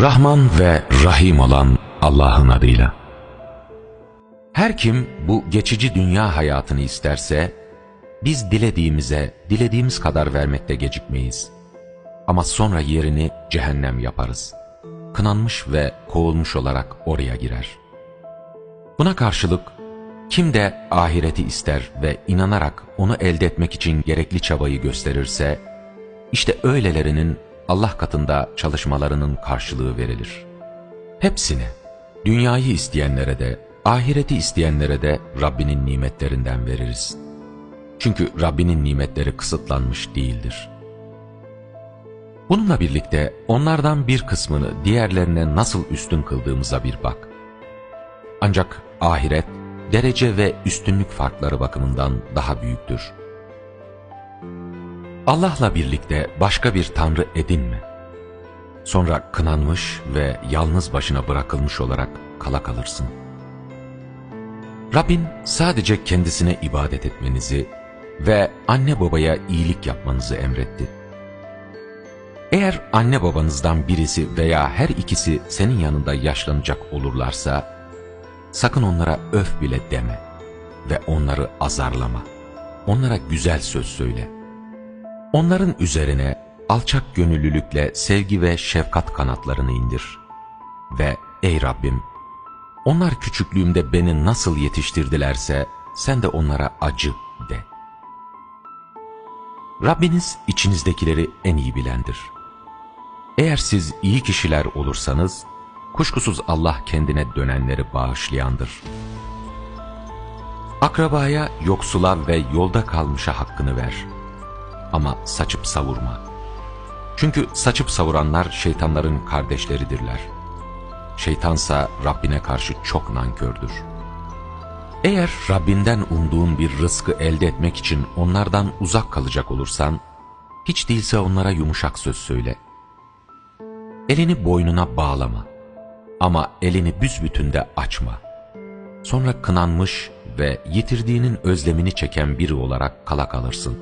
Rahman ve Rahim olan Allah'ın adıyla. Her kim bu geçici dünya hayatını isterse, biz dilediğimize, dilediğimiz kadar vermekte gecikmeyiz. Ama sonra yerini cehennem yaparız. Kınanmış ve kovulmuş olarak oraya girer. Buna karşılık, kim de ahireti ister ve inanarak onu elde etmek için gerekli çabayı gösterirse, işte öylelerinin Allah katında çalışmalarının karşılığı verilir. Hepsine, dünyayı isteyenlere de, ahireti isteyenlere de Rabbinin nimetlerinden veririz. Çünkü Rabbinin nimetleri kısıtlanmış değildir. Bununla birlikte onlardan bir kısmını diğerlerine nasıl üstün kıldığımıza bir bak. Ancak ahiret, derece ve üstünlük farkları bakımından daha büyüktür. Allah'la birlikte başka bir tanrı edinme. Sonra kınanmış ve yalnız başına bırakılmış olarak kala kalırsın. Rabbin sadece kendisine ibadet etmenizi ve anne babaya iyilik yapmanızı emretti. Eğer anne babanızdan birisi veya her ikisi senin yanında yaşlanacak olurlarsa, sakın onlara öf bile deme ve onları azarlama. Onlara güzel söz söyle. Onların üzerine alçak gönüllülükle sevgi ve şefkat kanatlarını indir. Ve ey Rabbim, onlar küçüklüğümde beni nasıl yetiştirdilerse sen de onlara acı de. Rabbiniz içinizdekileri en iyi bilendir. Eğer siz iyi kişiler olursanız, kuşkusuz Allah kendine dönenleri bağışlayandır. Akrabaya, yoksula ve yolda kalmışa hakkını ver. Ama saçıp savurma. Çünkü saçıp savuranlar şeytanların kardeşleridirler. Şeytansa Rabbine karşı çok nankördür. Eğer Rabbinden umduğun bir rızkı elde etmek için onlardan uzak kalacak olursan, hiç değilse onlara yumuşak söz söyle. Elini boynuna bağlama ama elini büsbütün de açma. Sonra kınanmış ve yitirdiğinin özlemini çeken biri olarak kala kalırsın.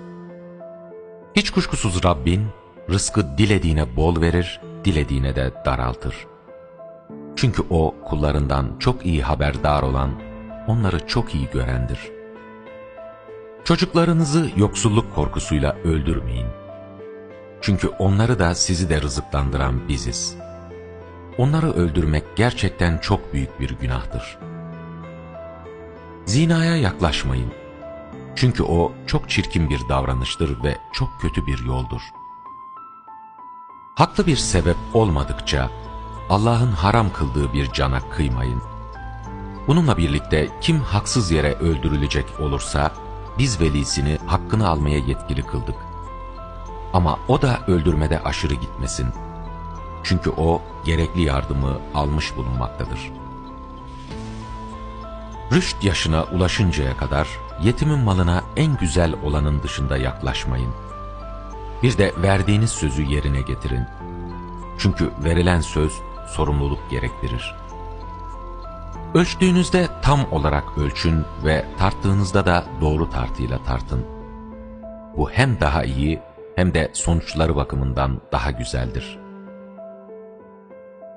Hiç kuşkusuz Rabbin rızkı dilediğine bol verir, dilediğine de daraltır. Çünkü O kullarından çok iyi haberdar olan, onları çok iyi görendir. Çocuklarınızı yoksulluk korkusuyla öldürmeyin. Çünkü onları da sizi de rızıklandıran biziz. Onları öldürmek gerçekten çok büyük bir günahtır. Zinaya yaklaşmayın. Çünkü o çok çirkin bir davranıştır ve çok kötü bir yoldur. Haklı bir sebep olmadıkça Allah'ın haram kıldığı bir cana kıymayın. Bununla birlikte kim haksız yere öldürülecek olursa biz velisini hakkını almaya yetkili kıldık. Ama o da öldürmede aşırı gitmesin. Çünkü o gerekli yardımı almış bulunmaktadır. Rüşt yaşına ulaşıncaya kadar yetimin malına en güzel olanın dışında yaklaşmayın. Bir de verdiğiniz sözü yerine getirin. Çünkü verilen söz sorumluluk gerektirir. Ölçtüğünüzde tam olarak ölçün ve tarttığınızda da doğru tartıyla tartın. Bu hem daha iyi hem de sonuçları bakımından daha güzeldir.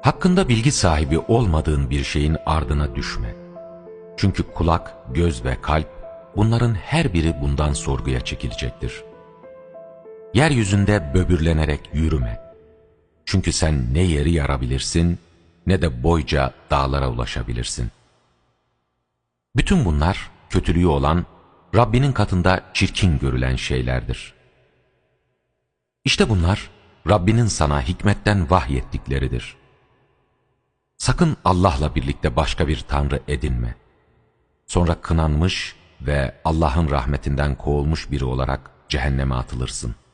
Hakkında bilgi sahibi olmadığın bir şeyin ardına düşme. Çünkü kulak, göz ve kalp bunların her biri bundan sorguya çekilecektir. Yeryüzünde böbürlenerek yürüme. Çünkü sen ne yeri yarabilirsin ne de boyca dağlara ulaşabilirsin. Bütün bunlar kötülüğü olan Rabbinin katında çirkin görülen şeylerdir. İşte bunlar Rabbinin sana hikmetten vahyettikleridir. Sakın Allah'la birlikte başka bir tanrı edinme. Sonra kınanmış ve Allah'ın rahmetinden kovulmuş biri olarak cehenneme atılırsın.''